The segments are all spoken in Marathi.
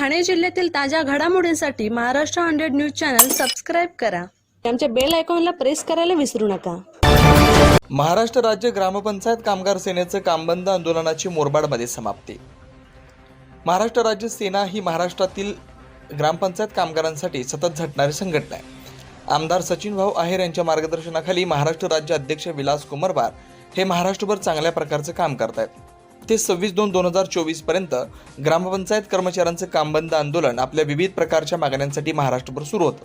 ठाणे जिल्ह्यातील ताज्या घडामोडींसाठी Maharashtra hundred news channel subscribe करा. आमच्या बेल आयकॉनला प्रेस करायला विसरू नका. महाराष्ट्र राज्य ग्रामपंचायत कामगार सेनेचं कामबंद आंदोलनाची मोरबाडमध्ये समाप्ती. महाराष्ट्र राज्य सेना ही महाराष्ट्रातील ग्रामपंचायत कामगारांसाठी सतत झटणारी संघटना आहे. आमदार सचिन भाऊ आहेर यांच्या मार्गदर्शनाखाली महाराष्ट्र राज्य अध्यक्ष विलास कुमारबार हे महाराष्ट्रभर चांगल्या प्रकारचं काम करतायत. ते सव्वीस दोन दोन हजार चोवीसपर्यंत ग्रामपंचायत कर्मचाऱ्यांचं कामबंद आंदोलन आपल्या विविध प्रकारच्या मागण्यांसाठी महाराष्ट्रभर सुरू होतं.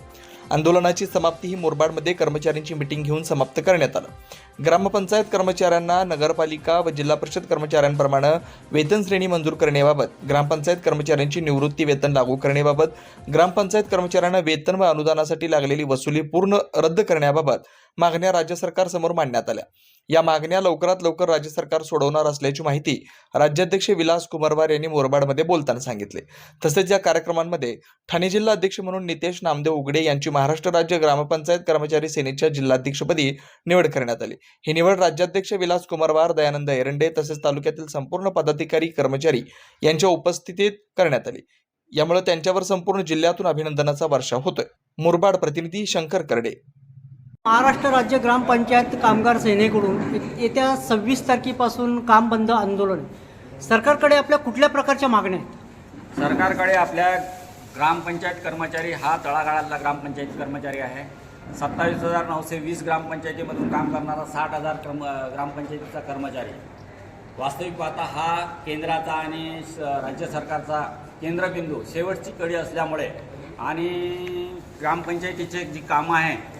आंदोलनाची समाप्ती ही मोरबाडमध्ये कर्मचाऱ्यांची मिटिंग घेऊन समाप्त करण्यात आलं. ग्रामपंचायत कर्मचाऱ्यांना नगरपालिका व जिल्हा परिषद कर्मचाऱ्यांप्रमाणे वेतन श्रेणी मंजूर करण्याबाबत ग्रामपंचायत कर्मचाऱ्यांची निवृत्ती वेतन लागू करण्याबाबत ग्रामपंचायत कर्मचाऱ्यांना वेतन व अनुदानासाठी लागलेली वसुली पूर्ण रद्द करण्याबाबत मागण्या राज्य सरकारसमोर मांडण्यात आल्या. या मागण्या लवकरात लवकर राज्य सरकार सोडवणार असल्याची माहिती राज्याध्यक्ष विलास कुमारवार यांनी मोरबाडमध्ये बोलताना सांगितले. तसेच या कार्यक्रमांमध्ये ठाणे जिल्हा अध्यक्ष म्हणून नितेश नामदेव उगडे यांची महाराष्ट्र राज्य ग्रामपंचायत कर्मचारी सेनेच्या जिल्हाध्यक्षपदी निवड करण्यात आली. ही निवड राज्याध्यक्ष विलास कुमारवार दयानंद एरंडे तसेच तालुक्यातील संपूर्ण पदाधिकारी कर्मचारी यांच्या उपस्थितीत करण्यात आली. यामुळे त्यांच्यावर संपूर्ण जिल्ह्यातून अभिनंदनाचा वर्षाव होतोय. मुरबाड प्रतिनिधी शंकर करडे. महाराष्ट्र राज्य ग्रामपंचायत कामगार सेनेकडून येत्या सव्वीस तारखेपासून काम बंद आंदोलन. आहे. सरकारकडे आपल्या कुठल्या प्रकारच्या मागण्या आहेत? सरकारकडे आपल्या ग्रामपंचायत कर्मचारी हा तळागाळातला ग्रामपंचायत कर्मचारी आहे. सत्तावीस हजार नऊशे वीस ग्रामपंचायतीमधून काम करणारा साठ हजार कर्म ग्रामपंचायतीचा कर्मचारी. वास्तविक पाहता हा केंद्राचा आणि स- राज्य सरकारचा केंद्रबिंदू शेवटची कडी असल्यामुळे आणि ग्रामपंचायतीचे जी कामं आहे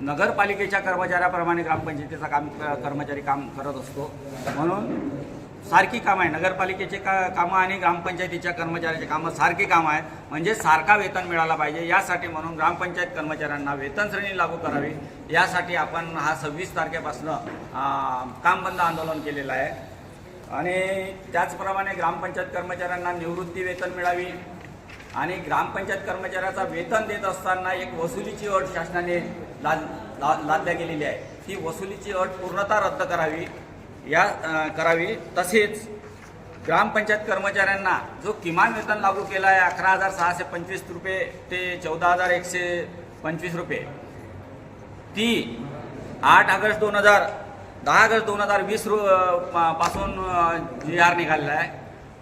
नगरपालिकेच्या कर्मचाऱ्याप्रमाणे ग्रामपंचायतीचा काम कर्मचारी काम करत असतो. म्हणून सारखी कामं आहे. नगरपालिकेचे का कामं आणि ग्रामपंचायतीच्या कर्मचाऱ्याचे कामं सारखी कामं आहेत म्हणजे सारखा वेतन मिळाला पाहिजे. यासाठी म्हणून ग्रामपंचायत कर्मचाऱ्यांना वेतन श्रेणी लागू करावी. यासाठी आपण हा सव्वीस तारखेपासून काम बंद आंदोलन केलेलं आहे. आणि त्याचप्रमाणे ग्रामपंचायत कर्मचाऱ्यांना निवृत्ती वेतन मिळावी. आणि ग्रामपंचायत कर्मचाऱ्याचा वेतन देत असताना एक वसुलीची अट शासनाने लाद ला लादल्या गेलेली आहे. ती वसुलीची अट पूर्णतः रद्द करावी. या करावी. तसेच ग्रामपंचायत कर्मचाऱ्यांना जो किमान वेतन लागू केला आहे अकरा हजार सहाशे पंचवीस रुपये ते चौदा हजार एकशे पंचवीस रुपये. ती आठ ऑगस्ट दोन हजार दहा ऑगस्ट दोन हजार वीस रु पासून जी आर निघालेला आहे.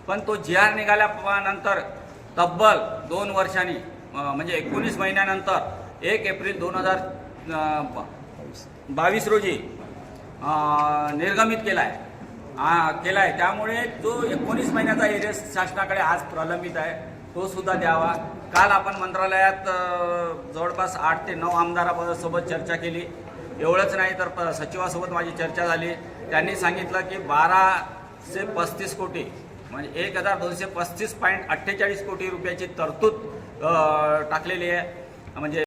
पण तो जी आर निघाल्यानंतर तब्बल दोन वर्षांनी म्हणजे एकोणीस महिन्यानंतर एक एप्रिल दोन हजार बावीस रोजी निर्गमित केला आहे केला आहे त्यामुळे जो एकोणीस महिन्याचा एरियस शासनाकडे आज प्रलंबित आहे. तो सुद्धा द्यावा. काल आपण मंत्रालयात जवळपास आठ ते नऊ आमदारासोबत चर्चा केली. एवढंच नाही तर प- सचिवासोबत माझी चर्चा झाली. त्यांनी सांगितलं की बाराशे पस्तीस कोटी म्हणजे एक हजार दोनशे पस्तीस पॉईंट अठ्ठेचाळीस कोटी रुपयाची तरतूद टाकलेली आहे. म्हणजे